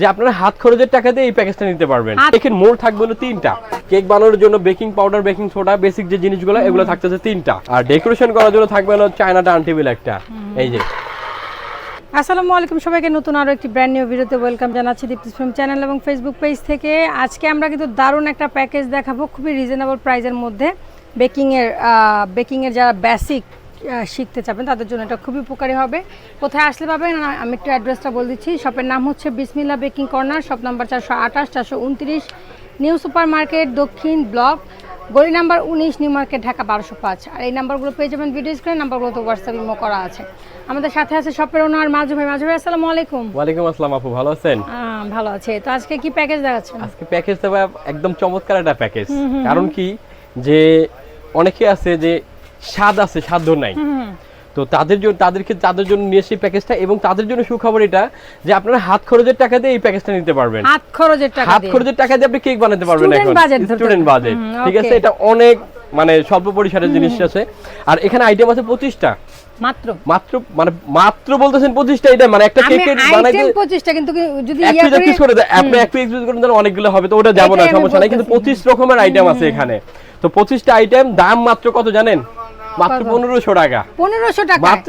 যে আপনারা হাত খরচের টাকা দিয়ে এই প্যাকেজটা নিতে পারবেন। কেকের মোড় থাকবে হলো তিনটা। কেক বানানোর জন্য baking powder baking soda basic যে জিনিসগুলো এগুলো থাকতেছে তিনটা। আর ডেকোরেশন করার জন্য থাকবে হলো চায়না টার্ন টেবিল একটা। এই যে। আসসালামু আলাইকুম সবাইকে নতুন আরও একটি ব্র্যান্ড নিউ ভিডিওতে ওয়েলকাম জানাচ্ছি দীপ্তি ফিল্ম চ্যানেল এবং ফেসবুক পেজ থেকে। আজকে আমরা কিন্তু দারুণ একটা প্যাকেজ দেখাবো খুবই রিজনেবল প্রাইসের মধ্যে। বেকিংয়ের বেকিংয়ের যারা বেসিক শিখতে চাবেন তাদের জন্য এটা খুবই উপকারী হবে। কোথায় আসলে পাবেন? আমি একটু অ্যাড্রেসটা বলে দিচ্ছি। শপের নাম হচ্ছে বিসমিল্লা বেকিং কর্নার শপ নাম্বার চারশো আঠাশ চারশো উনত্রিশ নিউ সুপার মার্কেট দক্ষিণ ব্লক গলি নাম্বার উনিশ নিউ মার্কেট ঢাকা বারোশো পাঁচ। আর এই নাম্বারগুলো পেয়ে যাবেন ভিডিও স্ক্রিন নাম্বারগুলো তো হোয়াটসঅ্যাপ ইমো করা আছে। আমাদের সাথে আছে শপের ওনার মাজু ভাই। মাজু ভাই আসসালামু আলাইকুম। ওয়ালাইকুম আসসালাম আপু ভালো আছেন? ভালো আছে। তো আজকে কি প্যাকেজ দেখাচ্ছেন? আজকে প্যাকেজ দেবো একদম চমৎকার একটা প্যাকেজ কারণ কি? যে অনেকে আছে যে স্বাদ আছে সাধ্য নাই। তো তাদের জন্য তাদেরকে তাদের জন্য নিয়ে এসে প্যাকেজটা এবং তাদের জন্য সুখবর এটা যে আপনারা হাত খরচের টাকা দিয়ে এই প্যাকেজটা নিতে পারবেন। হাত খরচের টাকা হাত খরচের টাকা দিয়ে আপনি কেক বানাতে পারবেন এখন। স্টুডেন্ট বাজেট ঠিক আছে? এটা অনেক মানে স্বল্প পরিসরের জিনিস আছে। আর এখানে আইটেম আছে পঁচিশটা। মাত্র? মাত্র মানে মাত্র বলতেছেন পঁচিশটা এটা মানে একটা কেকের বানাইতে 25টা কিন্তু যদি ইয়া পিস এক করে দেয়। আপনি এক পিস করে দেন অনেকগুলো হবে। তো ওটা যাব না সমস্যা নাই। কিন্তু। পঁচিশ রকমের আইটেম আছে এখানে। তো পঁচিশটা আইটেম দাম মাত্র কত জানেন? মাত্র টাকা। 1500 টাকা মাত্র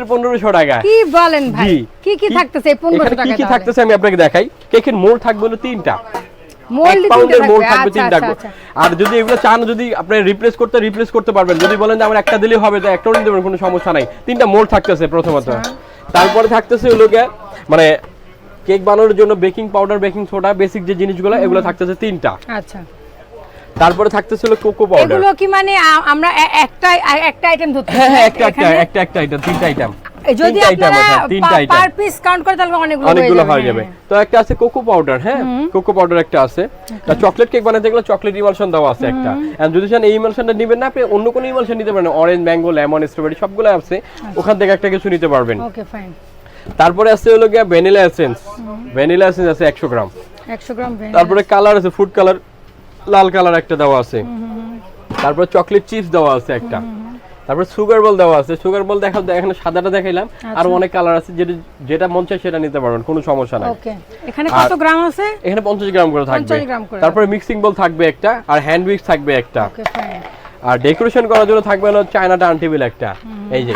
টাকা। কি বলেন ভাই? কি কি থাকতেছে এই 1500 টাকা কি কি থাকতেছে আমি আপনাকে দেখাই। কেকের মোড় থাকবে হলো তিনটা। আচ্ছা আচ্ছা আচ্ছা। আর যদি এগুলো চান যদি আপনি রিপ্লেস করতে রিপ্লেস করতে পারবেন। যদি বলেন যে আমার একটা দিলেই হবে তো একটাও নিতে কোনো সমস্যা নাই। তিনটা মোড় থাকতেছে প্রথমত। তারপরে থাকতেছে হলো মানে কেক বানানোর জন্য baking powder baking soda basic যে জিনিসগুলো এগুলো থাকতেছে তিনটা। আচ্ছা। তারপরে থাকতেছে হলো কোকো পাউডার এগুলো কি মানে আমরা একটা একটা আইটেম ধরতে হ্যাঁ হ্যাঁ একটা একটা একটা একটা আইটেম তিনটা আইটেম যদি আপনারা। পার পিস কাউন্ট করে তাহলে অনেকগুলো অনেকগুলো হয়ে হয়ে যাবে। হ্যাঁ। তো একটা আছে কোকো পাউডার হ্যাঁ? কোকো পাউডার একটা আছে। তা চকলেট কেক বানাতে গেলে চকলেট ইমালশন দেওয়া আছে একটা। আর যদি চান এই ইমালশনটা নেবেন না আপনি অন্য কোনো ইমালশন নিতে পারেন। অরেঞ্জ ম্যাঙ্গো লেমন স্ট্রবেরি সবগুলো আছে। আচ্ছা। ওখান থেকে একটা কিছু নিতে পারবেন। ওকে ফাইন তারপরে আছে হলো গিয়া ভ্যানিলা এসেন্স ভ্যানিলা এসেন্স আছে একশো গ্রাম। 100 গ্রাম। তারপরে কালার আছে ফুড কালার লাল কালার একটা দেওয়া আছে। তারপরে চকলেট চিপস দেওয়া আছে একটা। তারপরে সুগার বল দেওয়া আছে। সুগার বল দেখা এখানে সাদাটা দেখাইলাম। আর আচ্ছা। অনেক কালার আছে। যেটা যেটা মন চায় সেটা নিতে পারবেন কোনো সমস্যা নাই। ওকে। এখানে কত গ্রাম আছে? এখানে পঞ্চাশ গ্রাম করে থাকবে। 50 গ্রাম করে। তারপরে মিক্সিং বল থাকবে একটা আর হ্যান্ড উইক্স থাকবে একটা। ওকে ফাইন আর ডেকোরেশন করার জন্য থাকবে হলো চায়না টার্ন টেবিল একটা। এই যে।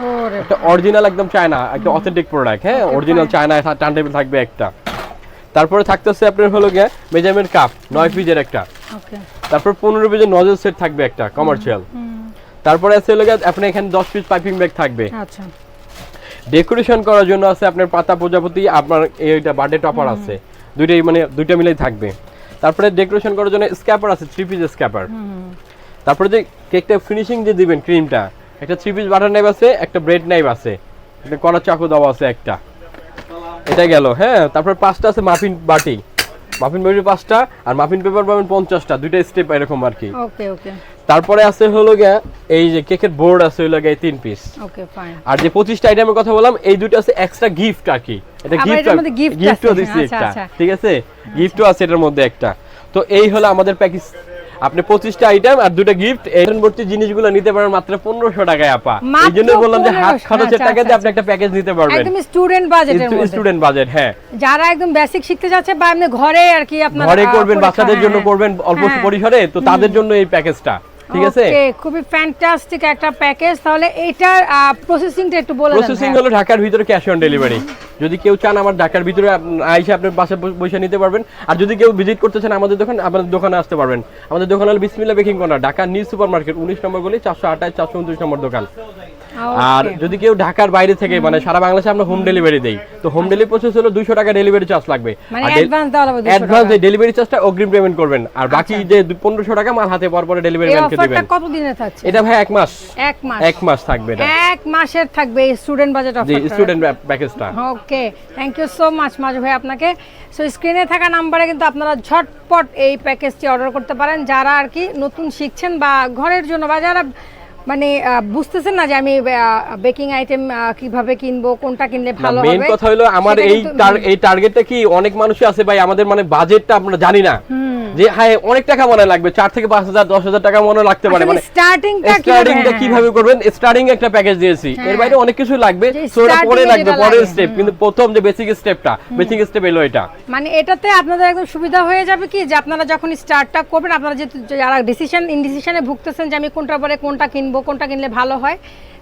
ওরে একটা অরিজিনাল একদম চায়না একটা অথেন্টিক প্রোডাক্ট হ্যাঁ? অরিজিনাল চায়না টার্ন টেবিল থাকবে একটা। তারপরে থাকতেছে আপনার হলো গিয়ে মেজারমেন্ট কাপ নয় পিজের একটা। ওকে তারপর পনেরো পিজের নজল সেট থাকবে একটা কমার্শিয়াল তারপরে আছে হলো গিয়ে আপনার এখানে দশ পিস পাইপিং ব্যাগ থাকবে। আচ্ছা। ডেকোরেশন করার জন্য আছে আপনার পাতা প্রজাপতি আপনার এইটা বার্থডে টপার আছে। দুইটাই মানে দুইটা মিলেই থাকবে। তারপরে ডেকোরেশন করার জন্য স্ক্যাপার আছে থ্রি পিস স্ক্যাপার তারপরে যে কেকটা ফিনিশিং যে দিবেন ক্রিমটা একটা থ্রি পিস বাটার নাইফ আছে একটা ব্রেড নাইফ আছে। একটা কড়া চাকু দেওয়া আছে একটা। এটা গেল হ্যাঁ তারপর পাঁচটা আছে মাফিন বাটি। মাফিন বাটি পাঁচটা আর মাফিন পেপার পাবেন পঞ্চাশটা দুইটা স্টেপ এরকম আর কি। ওকে ওকে তারপরে আছে হলো গিয়া এই যে কেকের বোর্ড আছে হলো গিয়ে তিন পিস ওকে ফাইন আর যে পঁচিশটা আইটেমের কথা বললাম এই দুটো আছে এক্সট্রা গিফট আর কি। এটা গিফট গিফটও। দিচ্ছি আচ্ছা, একটা। আচ্ছা। ঠিক আছে? গিফটও আছে এটার মধ্যে একটা। তো এই হলো আমাদের প্যাকেজ আপনি পঁচিশটা আইটেম আর দুটো গিফট ভর্তি জিনিসগুলো নিতে পারেন মাত্র পনেরোশো টাকায় আপা। এই জন্য বললাম যে হাত খরচের আচ্ছা, টাকা দিয়ে আচ্ছা, আপনি একটা প্যাকেজ নিতে পারবেন। একদম স্টুডেন্ট বাজেটের মধ্যে। স্টুডেন্ট বাজেট হ্যাঁ। যারা একদম বেসিক শিখতে যাচ্ছে বা এমনি ঘরে আর কি আপনার ঘরে করবেন বাচ্চাদের জন্য হ্যাঁ। করবেন অল্প হ্যাঁ। পরিসরে তো তাদের জন্য এই প্যাকেজটা ঠিক আছে? ওকে খুবই ফ্যান্টাস্টিক একটা প্যাকেজ তাহলে এটার প্রসেসিংটা একটু বলে প্রসেসিং ভাইয়া। হলো ঢাকার ভিতরে ক্যাশ অন ডেলিভারি যদি কেউ চান আমার ঢাকার ভিতরে আইসে আপনার বাসা বসে নিতে পারবেন। আর যদি কেউ ভিজিট করতে চান আমাদের দোকান আপনাদের দোকানে আসতে পারবেন। আমাদের দোকান হলো Bismillah baking corner Dhaka new super market উনিশ নম্বর গলি, চারশো আঠাশ, চারশো উনত্রিশ নম্বর দোকান। আর যদি কেউ ঢাকার বাইরে থেকে মানে সারা বাংলাদেশে আমরা হোম ডেলিভারি দেই। তো হোম ডেলিভারি প্রসেস হলো দুইশো টাকা ডেলিভারি চার্জ লাগবে। মানে অ্যাডভান্স অ্যাডভান্স টাকা। ডেলিভারি চার্জটা অগ্রিম পেমেন্ট করবেন। আর বাকি যে পনেরোশো টাকা মাল হাতে পাওয়ার পরে ডেলিভারি ম্যানকে দিবেন। কত দিনে থাকছে? এটা ভাই এক মাস। এক মাস। এক মাস থাকবে এটা। এক মাসের থাকবে স্টুডেন্ট বাজেট জি অফার স্টুডেন্ট প্যাকেজটা okay thank you so much Maju ভাই আপনাকে। সো স্ক্রিনে থাকা নাম্বারে কিন্তু আপনারা ঝটপট এই প্যাকেজটি অর্ডার করতে পারেন। যারা আর কি নতুন শিখছেন বা ঘরের জন্য বা যারা মানে বুঝতেছেন না যে আমি বেকিং আইটেম কীভাবে কিনবো কোনটা কিনলে ভালো মেইন হবে? কথা হলো আমার এই এই টার্গেটটা কি? অনেক মানুষই আছে ভাই আমাদের মানে বাজেটটা আমরা জানি না। যে হ্যাঁ অনেক টাকা মনে লাগবে চার থেকে পাঁচ হাজার দশ হাজার টাকা মনে লাগতে পারে মানে স্টার্টিংটা স্টার্টিংটা কীভাবে করবেন? স্টার্টিং একটা প্যাকেজ দিয়েছি। এর বাইরে অনেক কিছু লাগবে। যে পরে লাগবে পরের স্টেপ কিন্তু প্রথম যে বেসিক স্টেপটা বেসিক স্টেপ এলো এটা। মানে এটাতে আপনাদের একদম সুবিধা হয়ে যাবে কি? যে আপনারা যখন স্টার্টটা করবেন আপনারা যে যারা ডিসিশন ইনডিসিশনে ভুগতেছেন যে আমি কোনটা পরে কোনটা কিনবো কোনটা কিনলে ভালো হয়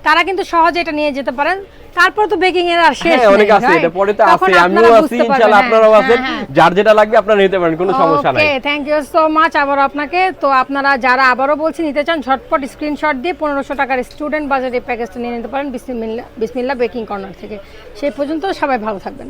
তারা কিন্তু সহজে এটা নিয়ে যেতে পারেন। তারপর তো বেকিং এর আর শেষ হ্যাঁ অনেক আছে এটা পরে তো আছে আমিও আছি ইনশাআল্লাহ হ্যাঁ, আপনারাও আছেন হ্যাঁ। যার যেটা লাগবে আপনারা নিতে পারেন কোনো সমস্যা নাই। Okay thank you so much আবার আপনাকে। তো আপনারা যারা আবারও বলছি নিতে চান ঝটপট স্ক্রিনশট দিয়ে পনেরোশো টাকার স্টুডেন্ট বাজারে প্যাকেজটা নিয়ে নিতে পারেন বিসমিল্লা বিসমিল্লা বেকিং কর্নার থেকে। সেই পর্যন্ত সবাই ভালো থাকবেন।